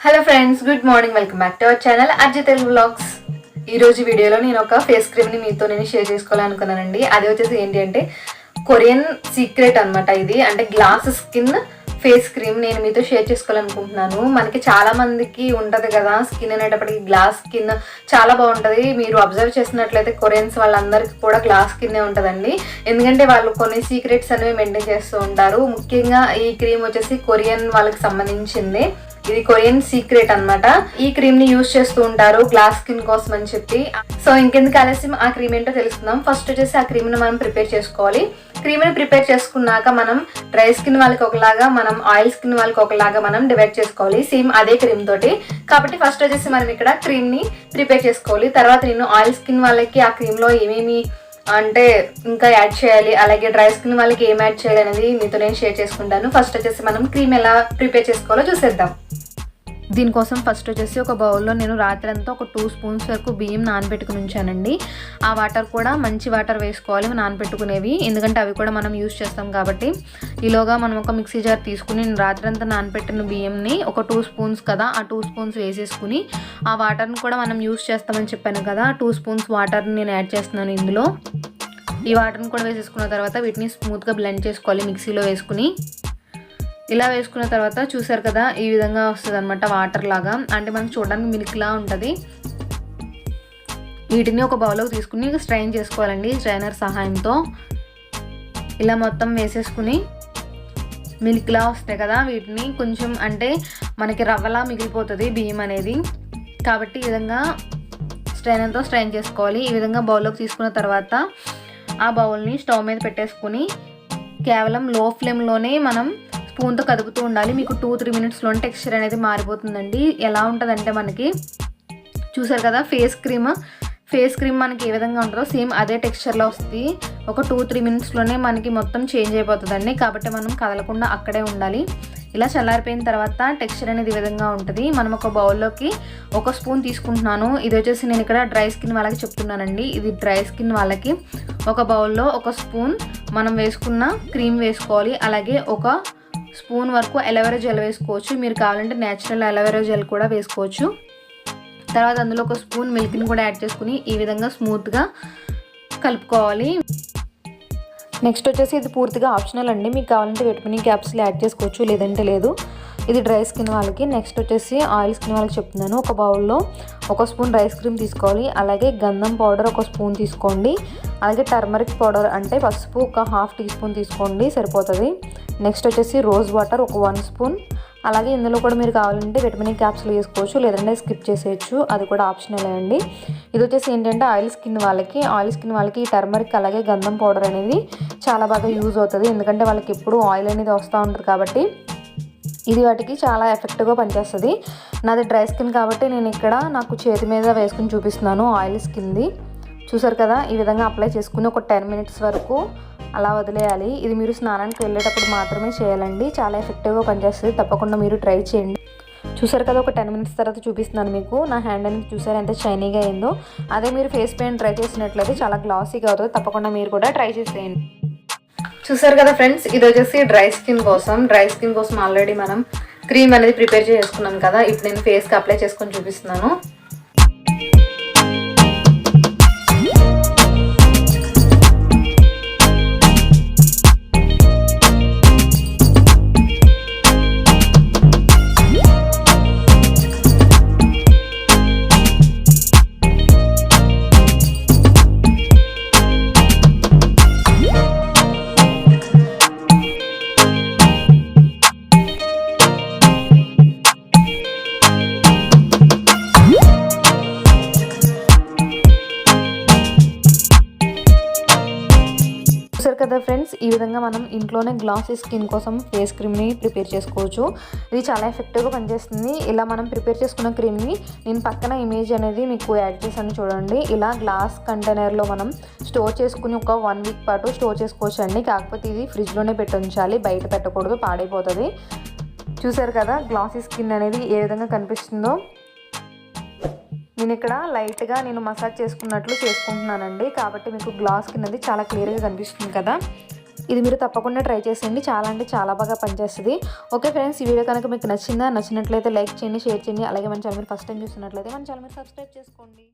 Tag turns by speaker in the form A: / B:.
A: Hello friends good morning welcome back to our channel RG Telugu blogs ఈ రోజు వీడియోలో నేను ఒక ఫేస్ క్రీమ్ని మీతో నేను షేర్ చేసుకోవాలనుకున్నానండి. అది వచ్చేసి ఏంటి అంటే కొరియన్ సీక్రెట్ అన్నమాట ఇది. అంటే గ్లాస్ స్కిన్ ఫేస్ క్రీమ్ నేను మీతో షేర్ చేసుకోవాలనుకుంటున్నాను. మనకి చాలా మందికి కదా స్కిన్ అనేటప్పటికి గ్లాస్ స్కిన్ చాలా బాగుంటుంది. మీరు అబ్జర్వ్ చేసినట్లయితే కొరియన్స్ వాళ్ళందరికీ కూడా గ్లాస్ స్కిన్నే ఉంటుందండి. ఎందుకంటే వాళ్ళు కొన్ని సీక్రెట్స్ అనేవి మెయింటైన్ చేస్తూ ఉంటారు. ముఖ్యంగా ఈ క్రీమ్ వచ్చేసి కొరియన్ వాళ్ళకి సంబంధించింది. ఇది కొరియన్ సీక్రెట్ అన్నమాట. ఈ క్రీమ్ని యూజ్ చేస్తూ ఉంటారు గ్లాస్ స్కిన్ కోసం అని చెప్పి. సో ఇంకెందుకు ఆలస్యం? ఆ క్రీమ్ ఏంటో తెలుసుకుందాం. ఫస్ట్ వచ్చేసి ఆ క్రీమ్ని మనం ప్రిపేర్ చేసుకోవాలి. క్రీమ్ని ప్రిపేర్ చేసుకున్నాక మనం డ్రై స్కిన్ వాళ్ళకి ఒకలాగా మనం ఆయిల్ స్కిన్ వాళ్ళకి ఒకలాగా మనం డివైడ్ చేసుకోవాలి. సేమ్ అదే క్రీమ్ తోటి. కాబట్టి ఫస్ట్ వచ్చేసి మనం ఇక్కడ క్రీమ్ని ప్రిపేర్ చేసుకోవాలి. తర్వాత నేను ఆయిల్ స్కిన్ వాళ్ళకి ఆ క్రీమ్లో ఏమేమి అంటే ఇంకా యాడ్ చేయాలి అలాగే డ్రై స్కిన్ వాళ్ళకి ఏం యాడ్ చేయాలి అనేది మీతో నేను షేర్ చేసుకుంటాను. ఫస్ట్ వచ్చేసి మనం క్రీమ్ ఎలా ప్రిపేర్ చేసుకోవాలో చూసేద్దాం. దీనికోసం ఫస్ట్ వచ్చేసి ఒక బౌల్లో నేను రాత్రి అంతా ఒక టూ స్పూన్స్ వరకు బియ్యం నానబెట్టుకుని ఉంచానండి. ఆ వాటర్ కూడా మంచి వాటర్ వేసుకోవాలి నానబెట్టుకునేవి. ఎందుకంటే అవి కూడా మనం యూస్ చేస్తాం కాబట్టి. ఈలోగా మనం ఒక మిక్సీ జార్ తీసుకుని నేను రాత్రి అంతా నానబెట్టిన బియ్యంని ఒక టూ స్పూన్స్ కదా ఆ టూ స్పూన్స్ వేసేసుకుని ఆ వాటర్ని కూడా మనం యూస్ చేస్తామని చెప్పాను కదా టూ స్పూన్స్ వాటర్ని నేను యాడ్ చేస్తున్నాను ఇందులో. ఈ వాటర్ని కూడా వేసేసుకున్న తర్వాత వీటిని స్మూత్గా బ్లెండ్ చేసుకోవాలి మిక్సీలో వేసుకుని. ఇలా వేసుకున్న తర్వాత చూసారు కదా ఈ విధంగా వస్తుంది అనమాట వాటర్ లాగా. అంటే మనకు చూడడానికి మిల్క్లా ఉంటుంది. వీటిని ఒక బౌల్లోకి తీసుకుని స్ట్రైన్ చేసుకోవాలండి స్ట్రైనర్ సహాయంతో. ఇలా మొత్తం వేసేసుకుని మిల్క్లా వస్తాయి కదా వీటిని కొంచెం అంటే మనకి రవ్వలా మిగిలిపోతుంది బియ్యం అనేది. కాబట్టి ఈ విధంగా స్ట్రైనర్తో స్ట్రైన్ చేసుకోవాలి. ఈ విధంగా బౌల్లోకి తీసుకున్న తర్వాత ఆ బౌల్ని స్టవ్ మీద పెట్టేసుకుని కేవలం లో ఫ్లేమ్లోనే మనం స్పూన్తో కదుపుతూ ఉండాలి. మీకు టూ త్రీ మినిట్స్లో టెక్స్చర్ అనేది మారిపోతుందండి. ఎలా ఉంటుందంటే మనకి చూసారు కదా ఫేస్ క్రీమ్ ఫేస్ క్రీమ్ మనకి ఏ విధంగా ఉంటుందో సేమ్ అదే టెక్స్చర్లో వస్తుంది. ఒక టూ త్రీ మినిట్స్లోనే మనకి మొత్తం చేంజ్ అయిపోతుందండి. కాబట్టి మనం కదలకుండా అక్కడే ఉండాలి. ఇలా చల్లారిపోయిన తర్వాత టెక్స్చర్ అనేది ఈ విధంగా ఉంటుంది. మనం ఒక బౌల్లోకి ఒక స్పూన్ తీసుకుంటున్నాను. ఇది వచ్చేసి నేను ఇక్కడ డ్రై స్కిన్ వాళ్ళకి చెప్తున్నానండి. ఇది డ్రై స్కిన్ వాళ్ళకి ఒక బౌల్లో ఒక స్పూన్ మనం వేసుకున్న క్రీమ్ వేసుకోవాలి. అలాగే ఒక స్పూన్ వరకు అలోవెరా జెల్ వేసుకోవచ్చు. మీరు కావాలంటే నేచురల్ అలోవెరా జెల్ కూడా వేసుకోవచ్చు. తర్వాత అందులో ఒక స్పూన్ మిల్క్ని కూడా యాడ్ చేసుకుని ఈ విధంగా స్మూత్గా కలుపుకోవాలి. నెక్స్ట్ వచ్చేసి ఇది పూర్తిగా ఆప్షనల్ అండి. మీకు కావాలంటే విటమిన్ క్యాప్సులు యాడ్ చేసుకోవచ్చు లేదంటే లేదు. ఇది డ్రై స్కిన్ వాళ్ళకి. నెక్స్ట్ వచ్చేసి ఆయిల్ స్కిన్ వాళ్ళకి చెప్తున్నాను. ఒక బౌల్లో ఒక స్పూన్ రైస్ క్రీమ్ తీసుకోవాలి. అలాగే గంధం పౌడర్ ఒక స్పూన్ తీసుకోండి. అలాగే టర్మరిక్ పౌడర్ అంటే పసుపు ఒక హాఫ్ టీ స్పూన్ తీసుకోండి. సరిపోతుంది. నెక్స్ట్ వచ్చేసి రోజ్ వాటర్ ఒక వన్ స్పూన్. అలాగే ఇందులో కూడా మీరు కావాలంటే విటమిన్ క్యాప్సులు వేసుకోవచ్చు. లేదంటే స్కిప్ చేసేయచ్చు. అది కూడా ఆప్షనల్ అండి. ఇది వచ్చేసి ఏంటంటే ఆయిల్ స్కిన్ వాళ్ళకి. ఆయిల్ స్కిన్ వాళ్ళకి ఈ టర్మరిక్ అలాగే గంధం పౌడర్ అనేది చాలా బాగా యూజ్ అవుతుంది. ఎందుకంటే వాళ్ళకి ఎప్పుడు ఆయిల్ అనేది వస్తూ ఉంటుంది కాబట్టి ఇది వాటికి చాలా ఎఫెక్ట్గా పనిచేస్తుంది. నాది డ్రై స్కిన్ కాబట్టి నేను ఇక్కడ నాకు చేతి మీద వేసుకుని చూపిస్తున్నాను ఆయిల్ స్కిన్ది. చూసారు కదా ఈ విధంగా అప్లై చేసుకుని ఒక టెన్ మినిట్స్ వరకు అలా వదిలేయాలి. ఇది మీరు స్నానానికి వెళ్ళేటప్పుడు మాత్రమే చేయాలండి. చాలా ఎఫెక్టివ్గా పనిచేస్తుంది. తప్పకుండా మీరు ట్రై చేయండి. చూసారు కదా ఒక టెన్ మినిట్స్ తర్వాత చూపిస్తున్నాను మీకు. నా హ్యాండ్ అనేది చూసారు ఎంత షైనీగా అయిందో. అదే మీరు ఫేస్ పెయింట్ ట్రై చేసినట్లయితే చాలా గ్లాసీగా అవుతుంది. తప్పకుండా మీరు కూడా ట్రై చేసేయండి చూసారు కదా ఫ్రెండ్స్? ఇది వచ్చేసి డ్రై స్కిన్ కోసం. డ్రై స్కిన్ కోసం ఆల్రెడీ మనం క్రీమ్ అనేది ప్రిపేర్ చేసుకున్నాం కదా. ఇప్పుడు నేను ఫేస్కి అప్లై చేసుకొని చూపిస్తున్నాను. కదా ఫ్రెండ్స్? ఈ విధంగా మనం ఇంట్లోనే గ్లాసీ స్కిన్ కోసం ఫేస్ క్రీమ్ని ప్రిపేర్ చేసుకోవచ్చు. ఇది చాలా ఎఫెక్టివ్గా పనిచేస్తుంది. ఇలా మనం ప్రిపేర్ చేసుకున్న క్రీమ్ని నేను పక్కన ఇమేజ్ అనేది మీకు యాడ్ చేశాను చూడండి. ఇలా గ్లాస్ కంటైనర్లో మనం స్టోర్ చేసుకుని ఒక వన్ వీక్ పాటు స్టోర్ చేసుకోవచ్చు అండి కాకపోతే ఇది ఫ్రిడ్జ్లోనే పెట్టి ఉంచాలి. బయట పెట్టకూడదు పాడైపోతుంది. చూసారు కదా గ్లాసీ స్కిన్ అనేది ఏ విధంగా కనిపిస్తుందో? నేను ఇక్కడ లైట్గా నేను మసాజ్ చేసుకున్నట్లు చేసుకుంటున్నానండి. కాబట్టి మీకు గ్లాస్ కిందది చాలా క్లియర్గా కనిపిస్తుంది కదా. ఇది మీరు తప్పకుండా ట్రై చేసేయండి. చాలా అంటే చాలా బాగా పనిచేస్తుంది. ఓకే ఫ్రెండ్స్ ఈ వీడియో కనుక మీకు నచ్చిందా నచ్చినట్లయితే లైక్ చేయండి షేర్ చేయండి. అలాగే మన ఛానల్ మీరు ఫస్ట్ టైం చూసినట్లయితే మన ఛానల్ మీరు సబ్స్క్రైబ్ చేసుకోండి.